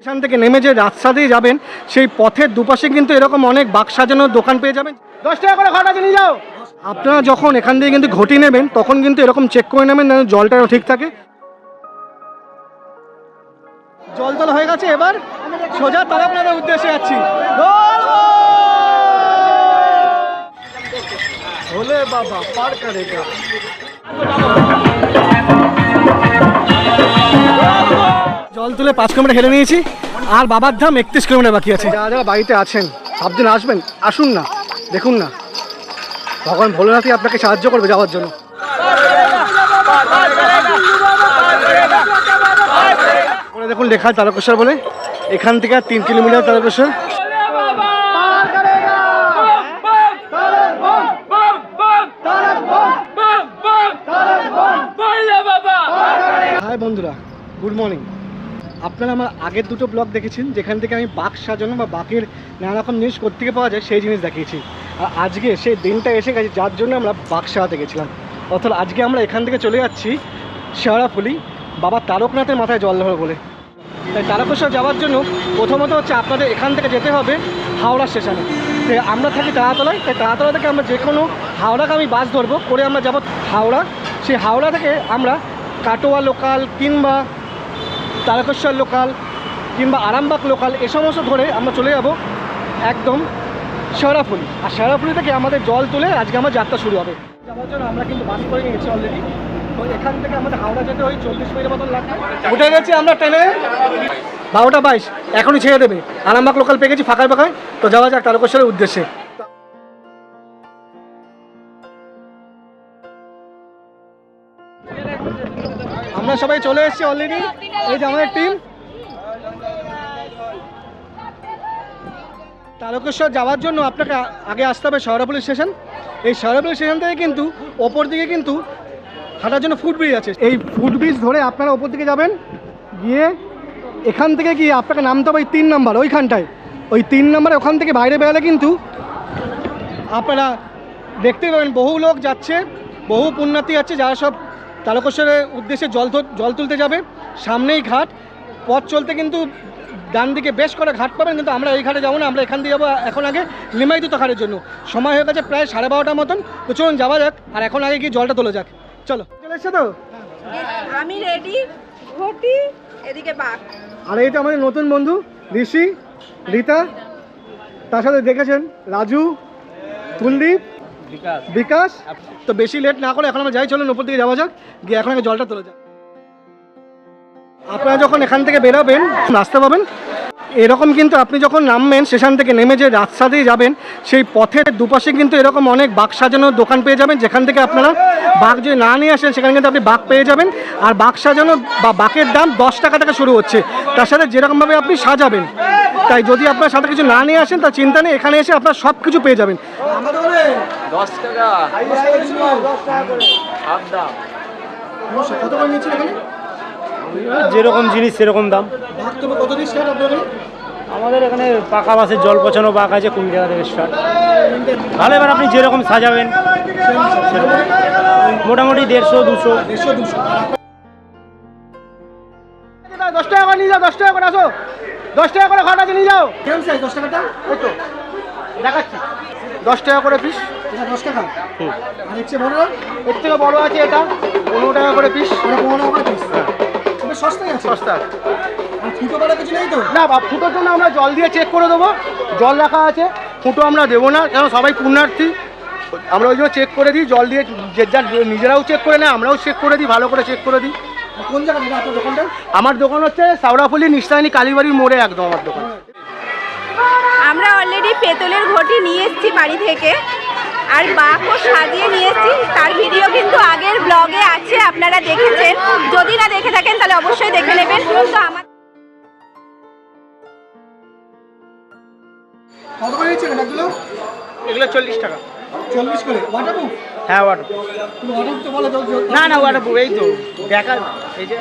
এখান থেকে নেমে যে রাস্তা দিয়ে যাবেন, সেই পথের দুপাশে কিন্তু এরকম অনেক বাক সাজানোর দোকান পেয়ে যাবেন। দশ টাকা করে ঘটা নিয়ে যাও। আপনারা যখন এখান দিয়ে কিন্তু ঘটি নেবেন, তখন কিন্তু এরকম চেক করে নেবেন যেন জলটা ঠিক থাকে। জল তল হয়ে গেছে এবার। সোজা তারা আপনাদের উদ্দেশ্যে যাচ্ছি। বাবা পার করেগা জল তুলে পাঁচ কিলোমিটার হেলে নিয়েছি। আর বাবার ধাম একত্রিশ কিলোমিটার বাকি আছে। যারা যারা বাড়িতে আছেন, সাবধানে আসবেন, আসুন না, দেখুন না। ভগবান ভোলেনাথই আপনাকে সাহায্য করবে যাওয়ার জন্য। দেখুন লেখা তারকেশ্বর বলে, এখান থেকে আর তিন কিলোমিটার তারকেশ্বর। আপনারা আমার আগের দুটো ব্লগ দেখেছেন, যেখান থেকে আমি বাঘ সাজানো বা বাঘের নানা রকম জিনিস কোথেকে পাওয়া যায় সেই জিনিস দেখিয়েছি। আর আজকে সেই দিনটা এসে গেছে, যার জন্য আমরা বাঘ সাজাতে গেছিলাম। অর্থাৎ আজকে আমরা এখান থেকে চলে যাচ্ছি শেওড়াফুলি, বাবা তারকনাথের মাথায় জল ধরো বলে। তাই তারকেশ্বর যাওয়ার জন্য প্রথমত হচ্ছে আপনাদের এখান থেকে যেতে হবে হাওড়া স্টেশনে। তো আমরা থাকি তারাতলায়, তাই তারাতলা থেকে আমরা যে কোনো হাওড়াগামী বাস ধরবো, করে আমরা যাব হাওড়া। সেই হাওড়া থেকে আমরা কাটোয়া লোকাল কিংবা তারকেশ্বর লোকাল কিংবা আরামবাগ লোকাল, এ সমস্ত ধরে আমরা চলে যাব একদম শেওড়াফুলি। আর শেওড়াফুলি থেকে আমাদের জল তুলে আজকে আমার যাত্রা শুরু হবে। যাওয়ার জন্য আমরা কিন্তু বাস করে নিয়েছি অলরেডি তো এখান থেকে আমাদের হাওড়া যেতে ওই চল্লিশ মিনিট মতন লাগবে। উঠে গেছি আমরা ট্রেনে। বারোটা বাইশ, এখনই ছেড়ে দেবে। আরামবাগ লোকাল পেয়ে গেছি ফাঁকায় ফাঁকায়। তো যাওয়া যাক তারকেশ্বরের উদ্দেশ্যে। আমরা সবাই চলে এসেছি অলরেডি এই যে আমাদের টিম তারকেশ্বর যাওয়ার জন্য আপনাকে আগে আসতে হবে শহরাপুলি স্টেশন। এই শহরাপুলি স্টেশন থেকে কিন্তু ওপর দিকে কিন্তু হাঁটার জন্য ফুট ব্রিজ আছে। এই ফুট ব্রিজ ধরে আপনারা ওপর দিকে যাবেন। গিয়ে এখান থেকে গিয়ে আপনাকে নামতে হবে ওই তিন নাম্বার, ওইখানটায়। ওই তিন নাম্বারে ওখান থেকে বাইরে বেরোলে কিন্তু আপনারা দেখতে পাবেন বহু লোক যাচ্ছে, বহু পুণ্যার্থী যাচ্ছে, যারা সব তারকেশ্বরের উদ্দেশ্যে জল জল তুলতে যাবে। সামনেই ঘাট। পথ চলতে কিন্তু ডান দিকে বেশ করে ঘাট পাবেন কিন্তু আমরা এই ঘাটে যাব না। আমরা এখান দিয়ে যাব এখন আগে নিমাইদুত ঘাটের জন্য। সময় হয়ে গেছে প্রায় সাড়ে বারোটার মতন। তো চলুন যাওয়া যাক আর এখন আগে গিয়ে জলটা তোলা যাক। চলো। চলে এসছে তো? আমি রেডি ঘটি এদিকে বাঘ। আর এই তো আমাদের নতুন বন্ধু ঋষি রীতা তার সাথে দেখেছেন রাজু কুলদীপ বিকাশ। তো বেশি লেট না করে এখন আমরা যাই চলুন উপর দিকে যাওয়া যাক গিয়ে এখন জলটা তোলা যাক আপনারা যখন এখান থেকে বেরোবেন রাস্তা পাবেন। এরকম কিন্তু আপনি যখন নামবেন স্টেশন থেকে নেমে যে রাস্তা দিয়ে যাবেন সেই পথের দুপাশে কিন্তু এরকম অনেক বাঘ সাজানোর দোকান পেয়ে যাবেন যেখান থেকে আপনারা বাঘ যদি না নিয়ে আসেন সেখানে কিন্তু আপনি বাঘ পেয়ে যাবেন। আর বাঘ সাজানো বা বাঘের দাম দশ টাকা থেকে শুরু হচ্ছে। তার সাথে যেরকমভাবে আপনি সাজাবেন তাই যদি আপনার সাথে কিছু না নিয়ে আসেন তার চিন্তা নেই এখানে এসে আপনার সব কিছু পেয়ে যাবেন। দশ টাকা। হাফ দাম। কত করে নিচ্ছেন এখানে? যেরকম জিনিস সেরকম দাম। তবে কত দিয়ে স্টার্ট এখানে? আমাদের এখানে পাকা বাসের জল পচানো বাঘ আছে কুড়ি টাকা থেকে স্টার্ট। ভালো এবার আপনি যেরকম সাজাবেন মোটামুটি দেড়শো দুশো। দেড়শো দুশো। দশ টাকা করে নিয়ে যাও দশ টাকা করে আসো। দশ টাকা করে ঘটা নিয়ে যাও। কেমন সাইজ দশ টাকাটা? ওই তো। দেখাচ্ছি। দশ টাকা করে পিস এটা দশ টাকা? আর এর চেয়ে বড়? এর থেকে বড় আছে এটা পনেরো টাকা করে পিস এটা পনেরো টাকা করে পিস তবে সস্তাই আছে? সস্তা ফুটো করার কিছু নেই তো? না বা ফুটোর জন্য আমরা জল দিয়ে চেক করে দেবো। জল রাখা আছে ফুটো আমরা দেবো না কারণ সবাই পুণ্যার্থী। আমরা ওই জন্য চেক করে দিই জল দিয়ে যে যার নিজেরাও চেক করে নেয় আমরাও চেক করে দিই ভালো করে চেক করে দিই। কোন আপনার দোকানটা? আমার দোকান হচ্ছে সাউরাফুলি নিস্তায়নী কালীবাড়ির মোড়ে একদম আমার দোকান। আমরা অলরেডি পেতলের ঘটি নিয়ে এসেছি বাড়ি থেকে। আর বাঘও সাজিয়ে নিয়ে এসেছি। তার ভিডিও কিন্তু আগের ব্লগে আছে আপনারা দেখেছেন। যদি না দেখে থাকেন তাহলে অবশ্যই দেখে নেবেন। তো আমার কত করে নিচ্ছেন এগুলো এগুলো চল্লিশ টাকা। চল্লিশ করে। ওয়াটারপ্রুফ হ্যাঁ ওয়াটার ওয়াটারপ্রুফ তো বলে না না ওয়াটার এই তো দেখা এই যে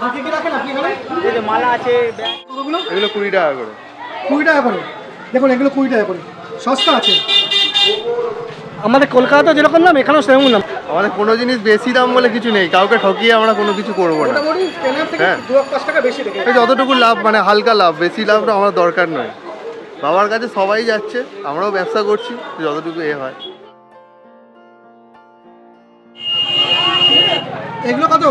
কি রাখেন আপনি এখানে? এই যে মালা আছে ব্যাগ। কতগুলো? এগুলো কুড়ি টাকা করে। কুড়ি টাকা করে। দেখুন এগুলো কুড়ি টাকা করে। সস্তা আছে। আমাদের কলকাতা যেরকম নাম এখানেও সেরকম নাম আমাদের কোনো জিনিস বেশি দাম বলে কিছু নেই। কাউকে ঠকিয়ে আমরা কোনো কিছু করব না। হ্যাঁ। যতটুকু লাভ মানে হালকা লাভ বেশি লাভটা আমার দরকার নয়। বাবার কাছে সবাই যাচ্ছে আমরাও ব্যবসা করছি যতটুকু এ হয়। এগুলো কত?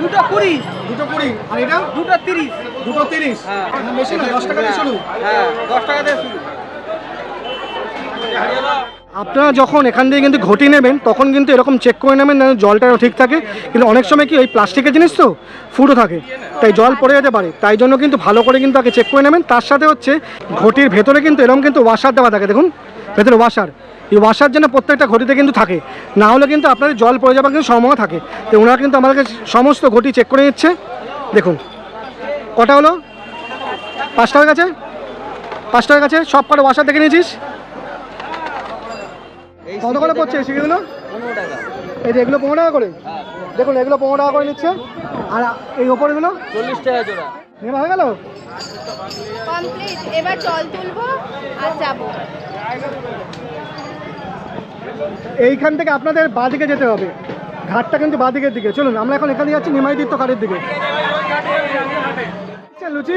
দুটো কুড়ি। দুটো কুড়ি। আর এটা? দুটো তিরিশ। দুটো তিরিশ। হ্যাঁ। বেশি না দশ টাকা দিয়ে শুরু। হ্যাঁ দশ টাকা দিয়ে শুরু। আপনারা যখন এখান থেকে কিন্তু ঘটি নেবেন তখন কিন্তু এরকম চেক করে নেবেন যেন জলটা ঠিক থাকে। কিন্তু অনেক সময় কি ওই প্লাস্টিকের জিনিস তো ফুটো থাকে তাই জল পড়ে যেতে পারে। তাই জন্য কিন্তু ভালো করে কিন্তু আগে চেক করে নেবেন। তার সাথে হচ্ছে ঘটির ভেতরে কিন্তু এরকম কিন্তু ওয়াশার দেওয়া থাকে। দেখুন ভেতরে ওয়াশার। এই ওয়াশার যেন প্রত্যেকটা ঘটিতে কিন্তু থাকে। না হলে কিন্তু আপনাদের জল পড়ে যাবার কিন্তু সম্ভাবনা থাকে। তো ওনারা কিন্তু আমাদেরকে সমস্ত ঘটি চেক করে নিচ্ছে। দেখুন, কটা হলো? পাঁচটা হয়ে কাছে? পাঁচটা হয়ে কাছে? সব কটা ওয়াশার দেখে নিয়েছিস? কত করে পড়ছে? সেগুলো? টাকা। এই যে এগুলো পনেরো টাকা করে। দেখুন এগুলো পনেরো টাকা করে নিচ্ছে। আর এই ওপরগুলো চল্লিশ টাকা জোড়া। নেওয়া হয়ে গেল? কমপ্লিট। এবার জল তুলবো আর যাব। এইখান থেকে আপনাদের বাঁদিকে যেতে হবে। ঘাটটা কিন্তু বাঁদিকের দিকে। চলুন আমরা এখন এখানে যাচ্ছি নিমাইদিত্য ঘাটের দিকে। লুচি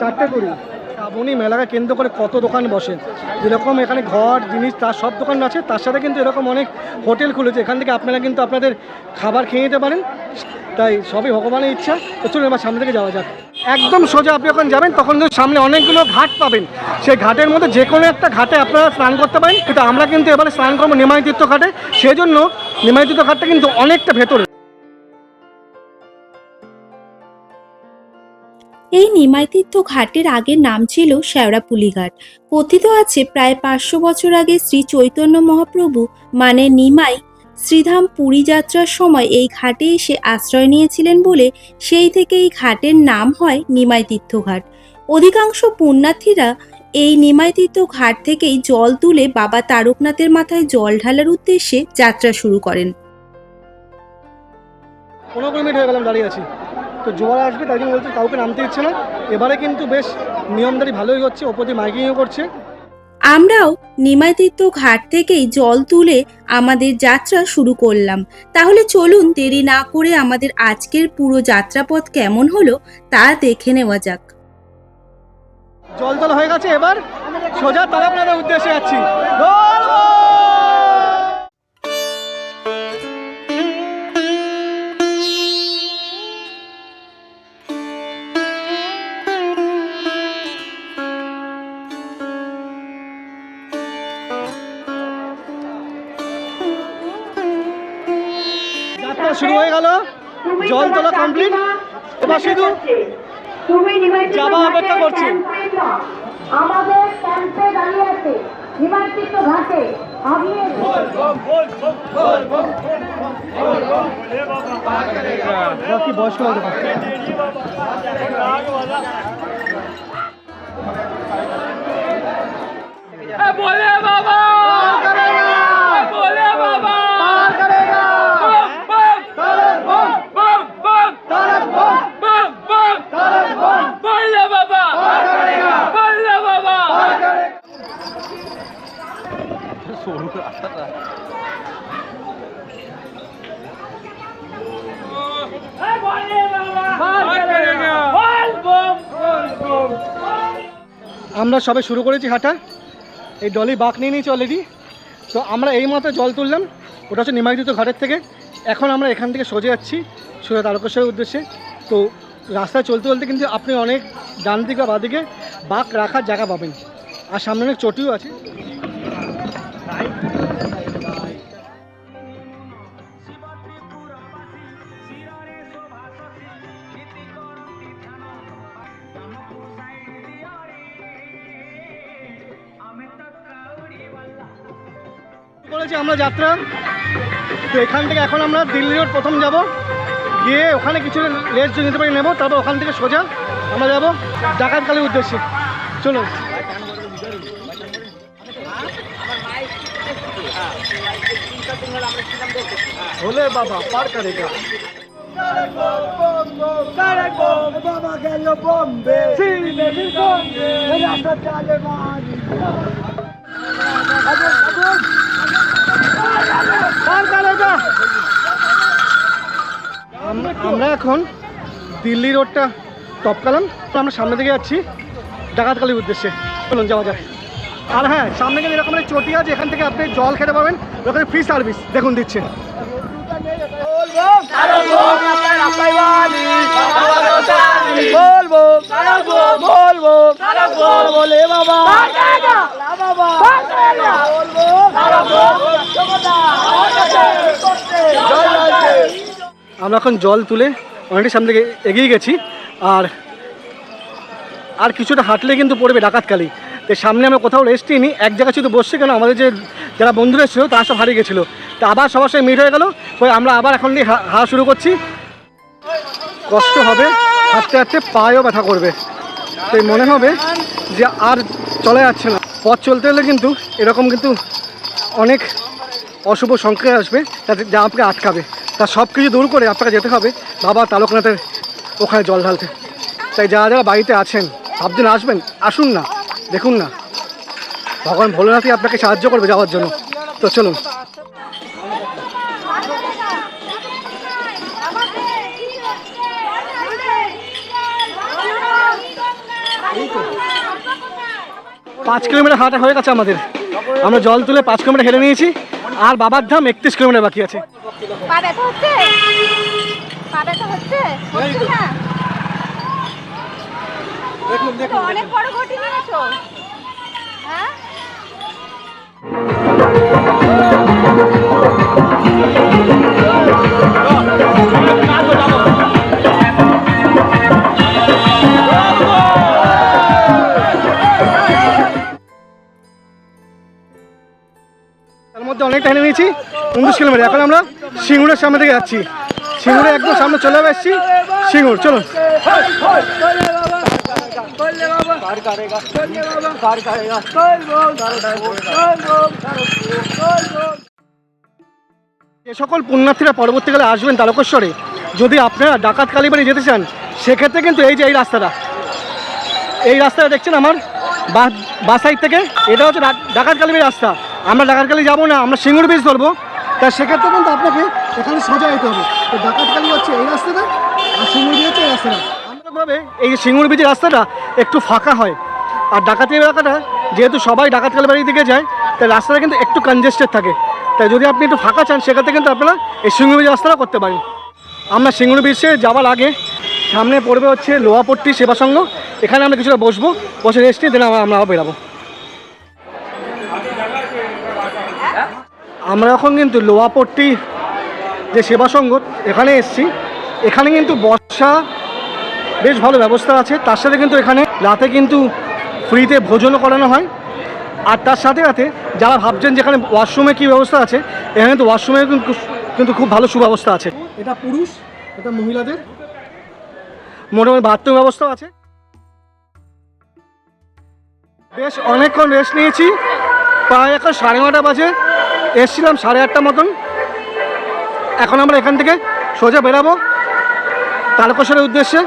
চারটে কুড়ি। শ্রাবণী মেলাকে কেন্দ্র করে কত দোকান বসে? যেরকম এখানে ঘর, জিনিস, তার সব দোকান আছে, তার সাথে কিন্তু এরকম অনেক হোটেল খুলেছে। এখান থেকে আপনারা কিন্তু আপনাদের খাবার খেয়ে নিতে পারেন। তাই সবই ভগবানের ইচ্ছা। চলুন এবার সামনে থেকে যাওয়া যাক। একদম সোজা আপনি যখন যাবেন, তখন কিন্তু সামনে অনেকগুলো ঘাট পাবেন। সেই ঘাটের মধ্যে যে কোনো একটা ঘাটে আপনারা স্নান করতে পারেন। কিন্তু আমরা কিন্তু এবারে স্নান করব নিমাইতীর্থ ঘাটে। সেই জন্য নিমাইতীর্থ ঘাটটা কিন্তু অনেকটা ভেতরে। এই নিমাইতীর্থ ঘাটের আগের নাম ছিল শেওড়াপুলি ঘাট কথিত আছে প্রায় পাঁচশো বছর আগে শ্রী চৈতন্য মহাপ্রভু মানে নিমাই, শ্রীধাম পুরী যাত্রার সময় এই ঘাটে এসে আশ্রয় নিয়েছিলেন বলে সেই থেকে এই ঘাটের নাম হয় নিমাইতীর্থ ঘাট। অধিকাংশ পুণ্যার্থীরা এই নিমাইতীর্থ ঘাট থেকেই জল তুলে বাবা তারকনাথের মাথায় জল ঢালার উদ্দেশ্যে যাত্রা শুরু করেন। মিনিট হয়ে গেলাম দাঁড়িয়ে আছি? তো জোয়ার আসবে তাই জন্য বলছে কাউকে নামতে ইচ্ছে না। এবারে কিন্তু বেশ নিয়মদারি ভালোই হচ্ছে ওপর দিয়ে মাইকিংও করছে। আমরাও নিমাইতীর্থ ঘাট থেকেই জল তুলে আমাদের যাত্রা শুরু করলাম। তাহলে চলুন দেরি না করে আমাদের আজকের পুরো যাত্রাপথ কেমন হলো তা দেখে নেওয়া যাক। জল তল হয়ে গেছে এবার সোজা তারাপনাথের উদ্দেশ্যে যাচ্ছি। জল তোলা কমপ্লিট এবার শুধু যাবা অপেক্ষা করছি। আমাদের ক্যাম্পে দাঁড়িয়ে আছে। নিমার্চিত ঘাটে। আগিয়ে বয়স্ক লাগতে পারে আমরা সবে শুরু করেছি হাঁটা। এই ডলি বাঁক নিয়ে নিয়েছি অলরেডি তো আমরা এই মাত্র জল তুললাম, ওটা হচ্ছে নিমাইদিত ঘাটের থেকে। এখন আমরা এখান থেকে সোজা যাচ্ছি সোজা তারকেশ্বরের উদ্দেশ্যে। তো রাস্তায় চলতে চলতে কিন্তু আপনি অনেক ডান দিকে বা বাদিকে বাঁক রাখার জায়গা পাবেন। আর সামনে অনেক চটিও আছে। আমরা যাত্রা তো এখান থেকে এখন আমরা দিল্লি রোড প্রথম যাব গিয়ে ওখানে কিছু রেস্ট নিতে পারি নেব তারপর ওখান থেকে সোজা আমরা যাব ডাকাতকালীর উদ্দেশ্যে চলো হলে বাবা পার করেগা বাবা গেল বম্বে এখন দিল্লি রোডটা টপকালাম তো আমরা সামনে দিকে যাচ্ছি ডাকাতকালির উদ্দেশ্যে চলুন যাওয়া যায় আর হ্যাঁ সামনে গেলে এরকম চটি আছে এখান থেকে আপনি জল খেতে পাবেন ওখানে ফ্রি সার্ভিস দেখুন দিচ্ছে বলব বলব আমরা এখন জল তুলে অনেকটা সামনে থেকে এগিয়ে গেছি। আর আর কিছুটা হাঁটলে কিন্তু পড়বে ডাকাতকালি। তো সামনে আমরা কোথাও রেস্ট নিইনি, এক জায়গায় শুধু বসছে কেন আমাদের যে যারা বন্ধুরা ছিল তারা সব হারিয়ে গেছিল। তো আবার সবার সঙ্গে মিট হয়ে গেল, পরে আমরা আবার এখন নিয়ে হা- হাঁটা শুরু করছি। কষ্ট হবে, হাঁটতে হাঁটতে পায়েও ব্যথা করবে। তো মনে হবে যে আর চলে যাচ্ছে না। পথ চলতে হলে কিন্তু এরকম কিন্তু অনেক অশুভ সংখ্যায় আসবে তাতে যা আপনাকে আটকাবে। তা সব কিছু দূর করে আপনাকে যেতে হবে। বাবা তালকনাথের ওখানে জল ঢালতে। তাই যারা যারা বাড়িতে আছেন ভাবছেন আসবেন, আসুন না, দেখুন না। ভগবান ভোলেনাথই আপনাকে সাহায্য করবে যাওয়ার জন্য। তো চলুন। পাঁচ কিলোমিটার হাঁটা হয়ে গেছে আমাদের। আমরা জল তুলে পাঁচ কিলোমিটার হেলে নিয়েছি। আর বাবার ধাম একত্রিশ কিলোমিটার বাকি আছে। পা ব্যথা হচ্ছে? পা ব্যথা হচ্ছে? হচ্ছে না? দেখুন তো অনেক বড় ঘটি নিয়েছো। হ্যাঁ? তার মধ্যে অনেকটা হেলে নিয়েছি, উনত্রিশ কিলোমিটার। এখন আমরা সিঙ্গুরের সামনে থেকে যাচ্ছি। সিঙ্গুরে একদম সামনে চলে এসেছি সিঙ্গুর, চলুন। যে সকল পুণ্যার্থীরা পরবর্তীকালে আসবেন তারকেশ্বরে, যদি আপনারা ডাকাত কালীবাড়ি যেতে চান, সেক্ষেত্রে কিন্তু এই যে এই রাস্তাটা এই রাস্তাটা দেখছেন আমার বা সাইড থেকে, এটা হচ্ছে ডাকাত কালীবাড়ি রাস্তা। আমরা ডাকাত কালী যাব না, আমরা সিঙ্গুর বীজ ধরবো। তা সেক্ষেত্রে কিন্তু আপনাকে এখানে সোজা যেতে হবে। তো ডাকাত কালী হচ্ছে এই রাস্তাটা, আর সিঙ্গুর হচ্ছে এই রাস্তাটা। এই যে সিঙ্গুর বীজের রাস্তাটা একটু ফাঁকা হয়। আর ডাকাতি এলাকাটা যেহেতু সবাই ডাকাত কালী বাড়ির দিকে যায়, তাই রাস্তাটা কিন্তু একটু কনজেস্টেড থাকে। তাই যদি আপনি একটু ফাঁকা চান, সেক্ষেত্রে কিন্তু আপনারা এই সিঙ্গুর বীজ রাস্তাটা করতে পারেন। আমরা সিঙ্গুর বীজে যাওয়ার আগে সামনে পড়বে হচ্ছে লোহাপট্টি সেবা সংঘ এখানে আমরা কিছুটা বসবো, বসে রেস্ট নিয়ে দেন আমরা আমরা বেরাবো। আমরা এখন কিন্তু লোয়াপট্টি যে সেবা সংঘ এখানে এসছি। এখানে কিন্তু বর্ষা বেশ ভালো ব্যবস্থা আছে। তার সাথে কিন্তু এখানে রাতে কিন্তু ফ্রিতে ভোজনও করানো হয়। আর তার সাথে সাথে যারা ভাবছেন যেখানে ওয়াশরুমে কী ব্যবস্থা আছে, এখানে কিন্তু ওয়াশরুমে কিন্তু কিন্তু খুব ভালো সুব্যবস্থা আছে। এটা পুরুষ, এটা মহিলাদের। মোটামুটি বাথরুম ব্যবস্থাও আছে। বেশ অনেকক্ষণ রেস্ট নিয়েছি। প্রায় এখন সাড়ে নটা বাজে। এসছিলাম সাড়ে আটটা মতন। এখন আমরা এখান থেকে সোজা বেরাবো তারকেশ্বরের উদ্দেশ্যে।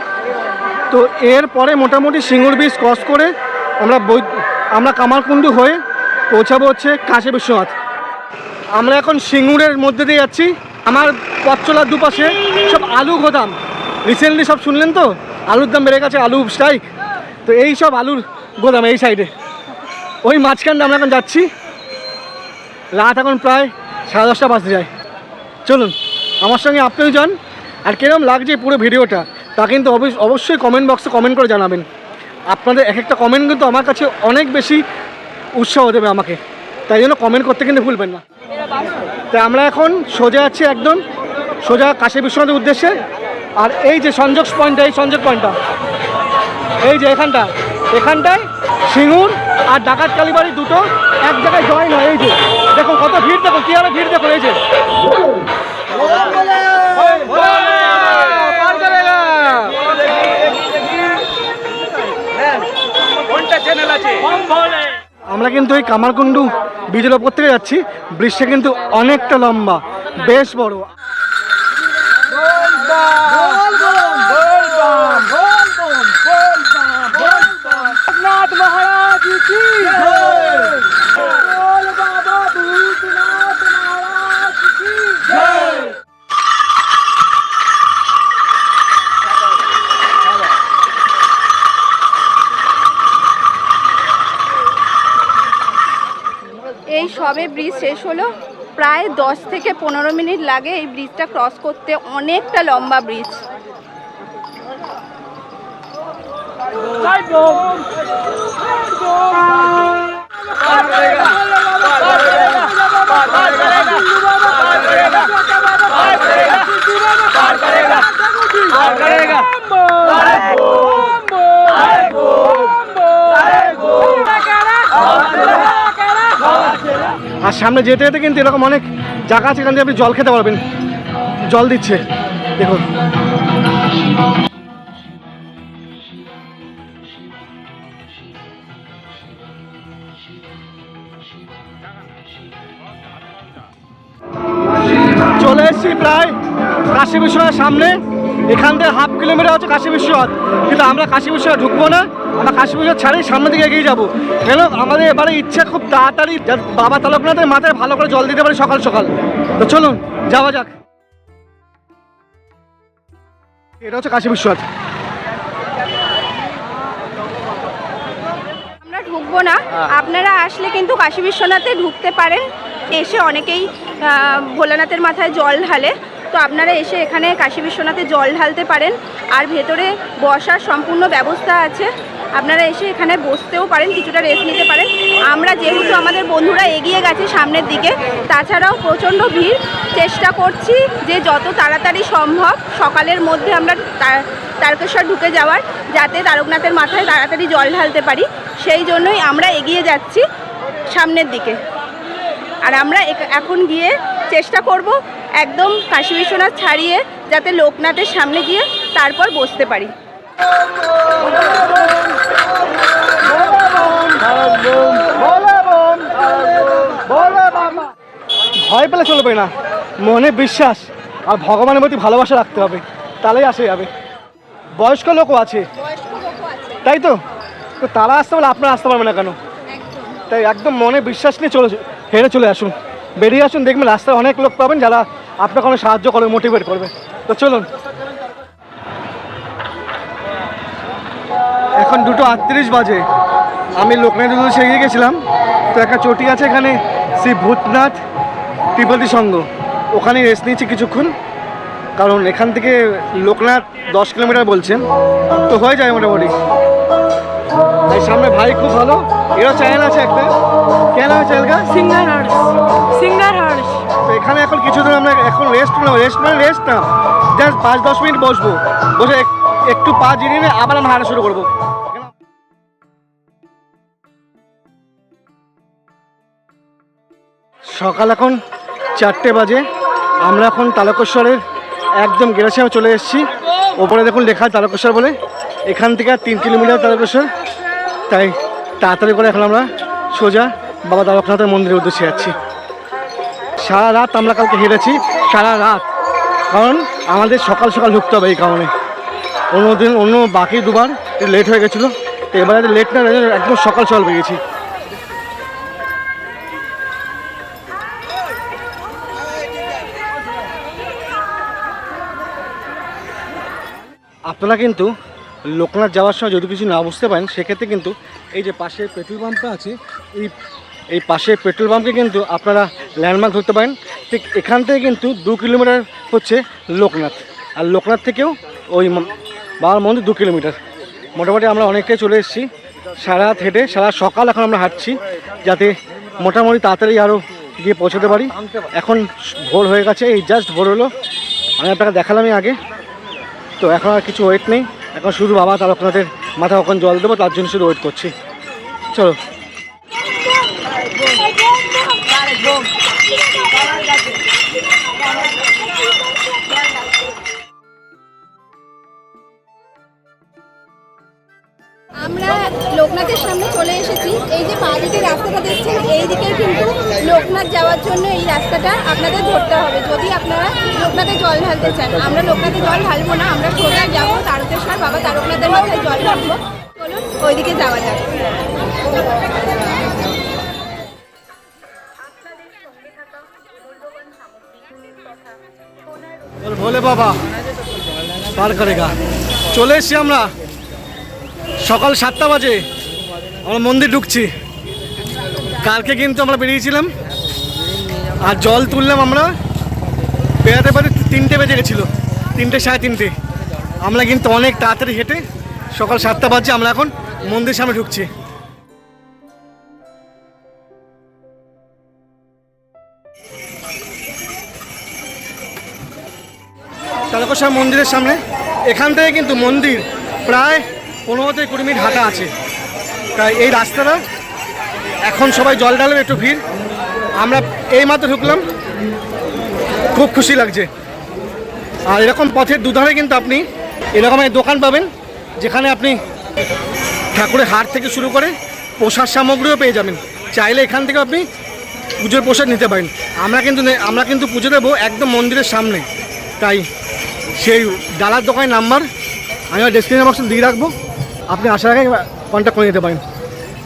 তো এরপরে মোটামুটি সিঙ্গুর বীজ ক্রস করে আমরা বৈ, আমরা কামারকুণ্ডু হয়ে পৌঁছাবো হচ্ছে কাশী বিশ্বনাথ। আমরা এখন সিঙ্গুরের মধ্যে দিয়ে যাচ্ছি। আমার পথ দুপাশে সব আলু গোদাম। রিসেন্টলি সব শুনলেন তো? আলুর দাম বেড়ে গেছে, আলু স্ট্রাইক তো এই সব আলুর গোদাম এই সাইডে ওই মাঝখানটা আমরা এখন যাচ্ছি। রাত এখন প্রায় সাড়ে দশটা বাজতে যায়। চলুন, আমার সঙ্গে আপনিও যান। আর কিরম লাগছে পুরো ভিডিওটা, তা কিন্তু অবশ্য- অবশ্যই কমেন্ট বক্সে কমেন্ট করে জানাবেন। আপনাদের এক একটা কমেন্ট কিন্তু আমার কাছে অনেক বেশি উৎসাহ দেবে আমাকে। তাই জন্য কমেন্ট করতে কিন্তু ভুলবেন না। তাই আমরা এখন সোজা আছি একদম, সোজা কাশী বিশ্বনাথের উদ্দেশ্যে। আর এই যে সংযোগ পয়েন্টটা এই সংযোগ পয়েন্টটা এই যে এখানটা, এখানটায় সিঙ্গুর আর ডাকাত কালীবাড়ি দুটো এক জায়গায় জয়েন হয় এই যে। দেখুন কত ভিড় দেখুন কি হবে ভিড় দেখুন এই যে। আমরা কিন্তু এই কামারকুণ্ডু ব্রিজের ওপর থেকে যাচ্ছি। ব্রিজটা কিন্তু অনেকটা লম্বা বেশ বড়। শেষ হলো। প্রায় দশ থেকে পনেরো মিনিট লাগে এই ব্রিজটা ক্রস করতে, অনেকটা লম্বা ব্রিজ আর সামনে যেতে যেতে কিন্তু এরকম অনেক জায়গা আছে এখান থেকে আপনি জল খেতে পারবেন। জল দিচ্ছে। দেখুন। চলে এসেছি প্রায় কাশী বিশ্বনাথের সামনে। এখান থেকে হাফ কিলোমিটার হচ্ছে কাশী বিশ্বনাথ। কিন্তু আমরা কাশী বিশ্বনাথ ঢুকবো না। আমরা কাশী বিশ্বনাথ ছাড়িয়ে সামনের দিকে এগিয়ে যাব। কেন? আমাদের এবারে ইচ্ছা খুব তাড়াতাড়ি বাবা তালকনাথের মাথায় ভালো করে জল দিতে পারি সকাল সকাল। তো চলুন যাওয়া যাক। এটা হচ্ছে কাশী বিশ্বনাথ আমরা ঢুকবো না। আপনারা আসলে কিন্তু কাশী বিশ্বনাথে ঢুকতে পারেন। এসে অনেকেই ভোলানাথের মাথায় জল ঢালে। তো আপনারা এসে এখানে কাশী বিশ্বনাথে জল ঢালতে পারেন। আর ভেতরে বসার সম্পূর্ণ ব্যবস্থা আছে। আপনারা এসে এখানে বসতেও পারেন, কিছুটা রেস্ট নিতে পারেন। আমরা যেহেতু আমাদের বন্ধুরা এগিয়ে গেছে সামনের দিকে, তাছাড়াও প্রচণ্ড ভিড়। চেষ্টা করছি যে যত তাড়াতাড়ি সম্ভব সকালের মধ্যে আমরা তারকেশ্বর ঢুকে যাওয়ার, যাতে তারকনাথের মাথায় তাড়াতাড়ি জল ঢালতে পারি। সেই জন্যই আমরা এগিয়ে যাচ্ছি সামনের দিকে। আর আমরা এখ- এখন গিয়ে চেষ্টা করব একদম কাশী বিশ্বনাথ ছাড়িয়ে যাতে লোকনাথের সামনে গিয়ে তারপর বসতে পারি। ভয় পেলে চলবে না। মনে বিশ্বাস আর ভগবানের প্রতি ভালোবাসা রাখতে হবে, তাহলেই আসে যাবে। বয়স্ক লোকও আছে। তাই তো? তো তারা আসতে পারলে আপনারা আসতে পারবে না কেন? তাই একদম মনে বিশ্বাস নিয়ে চলে হেরে চলে আসুন। বেরিয়ে আসুন, দেখবেন রাস্তায় অনেক লোক পাবেন যারা আপনাকে অনেক সাহায্য করবে মোটিভেট করবে। তো চলুন। এখন দুটো আটত্রিশ বাজে। আমি লোকনাথ এগিয়ে গেছিলাম। তো একটা চটি আছে এখানে শ্রী ভূতনাথ তিব্বতী সংঘ। ওখানে রেস্ট নিয়েছি কিছুক্ষণ। কারণ এখান থেকে লোকনাথ দশ কিলোমিটার বলছেন তো হয়ে যায় মোটামুটি। এই সামনে ভাই খুব ভালো। এরও চ্যানেল আছে একটা। কেন আছে চ্যানেলটা সিঙ্গার হার্স সিঙ্গার হার্স তো এখানে এখন কিছু কিছুদিন আমরা এখন রেস্ট নেব রেস্ট মানে রেস্ট না। জাস্ট পাঁচ দশ মিনিট বসবো। বসে এক- একটু পা জিরিয়ে আবার আমরা হাঁটা শুরু করব। সকাল এখন চারটে বাজে। আমরা এখন তারকেশ্বরের একদম গেরাসিয়ামে চলে এসেছি। ওপরে দেখুন লেখা আছে তারকেশ্বর বলে। এখান থেকে আর তিন কিলোমিটার তারকেশ্বর। তাই তাড়াতাড়ি করে এখন আমরা সোজা বাবা তারকনাথের মন্দিরের উদ্দেশ্যে যাচ্ছি। সারা রাত আমরা কালকে হেরেছি সারা রাত। কারণ আমাদের সকাল সকাল ঢুকতে হবে এই কারণে। অন্য দিন অন্য বাকি দুবার লেট হয়ে গেছিল। এবারে লেট না, একদম সকাল সকাল বেরিয়েছি। আপনারা কিন্তু লোকনাথ যাওয়ার সময় যদি কিছু না বুঝতে পারেন, সেক্ষেত্রে কিন্তু এই যে পাশে পেট্রোল পাম্পটা আছে, এই এই পাশে পেট্রোল পাম্পকে কিন্তু আপনারা ল্যান্ডমার্ক ধরতে পারেন। ঠিক এখান থেকে কিন্তু দু কিলোমিটার হচ্ছে লোকনাথ। আর লোকনাথ থেকেও ওই বাবার মন্দির দু কিলোমিটার। মোটামুটি আমরা অনেকটাই চলে এসেছি। সারা রাত হেঁটে, সারা সকাল এখন আমরা হাঁটছি, যাতে মোটামুটি তাড়াতাড়ি আরও গিয়ে পৌঁছাতে পারি। এখন ভোর হয়ে গেছে, এই জাস্ট ভোর হলো। আমি আপনাকে দেখালামই আগে। তো এখন আর কিছু ওয়েট নেই। এখন শুধু বাবা, তার আপনাদের মাথা ওখানে জল দেবো, তার জন্য শুধু ওয়েট করছি। চলো। আমরা লোকনাথের সামনে চলে এসেছি। এই যে বাঁ দিকের রাস্তাটা দেখছেন এই দিকে কিন্তু লোকনাথ যাওয়ার জন্য এই রাস্তাটা আপনাদের ধরতে হবে। যদি আপনারা লোকনাথে জল ঢালতে চান, আমরা লোকনাথে জল ঢালবো না, আমরা সোজা যাব, তারকেশ্বর বাবা তারকনাথের মাথায় জল ঢালবো। বলুন ওইদিকে যাওয়া যাক। ভোলে বাবা, পার করেগা। চলে এসছি আমরা। সকাল সাতটা বাজে। আমরা মন্দির ঢুকছি। কালকে কিন্তু আমরা বেরিয়েছিলাম। আর জল তুললাম আমরা। বেড়াতে পারি তিনটে বেজে গেছিল। তিনটে সাড়ে তিনটে। আমরা কিন্তু অনেক তাড়াতাড়ি হেঁটে সকাল সাতটা বাজছে আমরা এখন মন্দির সামনে ঢুকছি। তারকেশ্বর মন্দিরের সামনে, এখান থেকে কিন্তু মন্দির প্রায় পনেরো থেকে কুড়ি মিনিট হাঁটা আছে। তাই এই রাস্তাটা, এখন সবাই জল ঢালবে একটু ভিড়। আমরা এই মাত্র ঢুকলাম। খুব খুশি লাগছে। আর এরকম পথের দুধারে কিন্তু আপনি এরকম এই দোকান পাবেন, যেখানে আপনি ঠাকুরের হাট থেকে শুরু করে প্রসাদ সামগ্রীও পেয়ে যাবেন। চাইলে এখান থেকে আপনি পুজোর প্রসাদ নিতে পারেন। আমরা কিন্তু আমরা কিন্তু পুজো দেবো একদম মন্দিরের সামনে। তাই সেই ডালার দোকানের নাম্বার, আমি আমার ডেসক্রিপশন বক্সে দিয়ে রাখব। আপনি আসার আগে কন্ট্যাক্ট করে নিতে পারেন।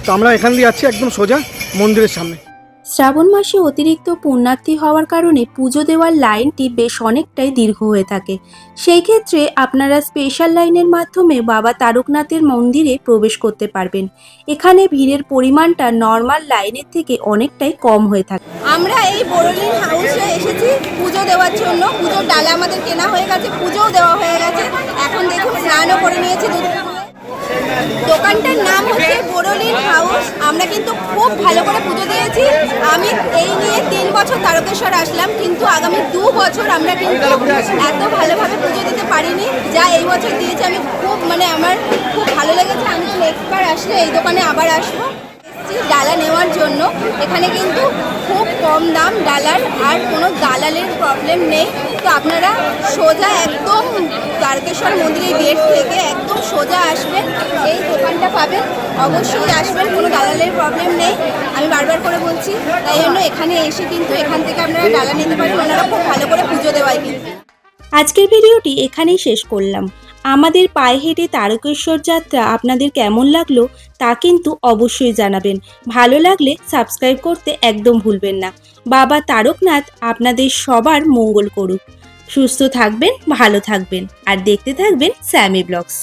তো আমরা এখান দিয়ে যাচ্ছি একদম সোজা মন্দিরের সামনে। শ্রাবণ মাসে অতিরিক্ত পুণ্যার্থী হওয়ার কারণে পুজো দেওয়ার লাইনটি বেশ অনেকটাই দীর্ঘ হয়ে থাকে। সেই ক্ষেত্রে আপনারা স্পেশাল লাইনের মাধ্যমে বাবা তারকনাথের মন্দিরে প্রবেশ করতে পারবেন। এখানে ভিড়ের পরিমাণটা নর্মাল লাইনের থেকে অনেকটাই কম হয়ে থাকে। আমরা এই বড়লিন হাউসে এসেছি পুজো দেওয়ার জন্য। পুজোর ডালা আমাদের কেনা হয়ে গেছে পুজোও দেওয়া হয়ে গেছে। এখন দেখুন স্নানও করে নিয়েছি। দোকানটার নাম হচ্ছে বড়লিন হাউস। আমরা কিন্তু খুব ভালো করে পুজো দিয়েছি। আমি এই নিয়ে তিন বছর তারকেশ্বর আসলাম, কিন্তু আগামী দু বছর আমরা কিন্তু এত ভালোভাবে পুজো দিতে পারিনি। যা এই বছর দিয়েছি, আমি খুব মানে আমার খুব ভালো লেগেছে। আমি নেক্সট বার আসলে এই দোকানে আবার আসব। ডালা নেওয়ার জন্য। এখানে কিন্তু খুব কম দাম, ডালার, আর কোনো দালালের প্রবলেম নেই। তো আপনারা সোজা একদম তারকেশ্বর মন্দিরের গেট থেকে একদম সোজা আসবেন, এই দোকানটা পাবেন। অবশ্যই আসবেন, কোনো দালালের প্রবলেম নেই। আমি বারবার করে বলছি, তাই জন্য এখানে এসে কিন্তু এখান থেকে আপনারা ডালা নিতে পারেন, ওনারা খুব ভালো করে পুজো দেওয়ায় কিন্তু। আজকের ভিডিওটি এখানেই শেষ করলাম। আমাদের পায়ে হেঁটে তারকেশ্বর যাত্রা আপনাদের কেমন লাগল তা কিন্তু অবশ্যই জানাবেন। ভালো লাগলে সাবস্ক্রাইব করতে একদম ভুলবেন না। বাবা তারকনাথ আপনাদের সবার মঙ্গল করুক। সুস্থ থাকবেন, ভালো থাকবেন। আর দেখতে থাকবেন স্যামি ব্লগস।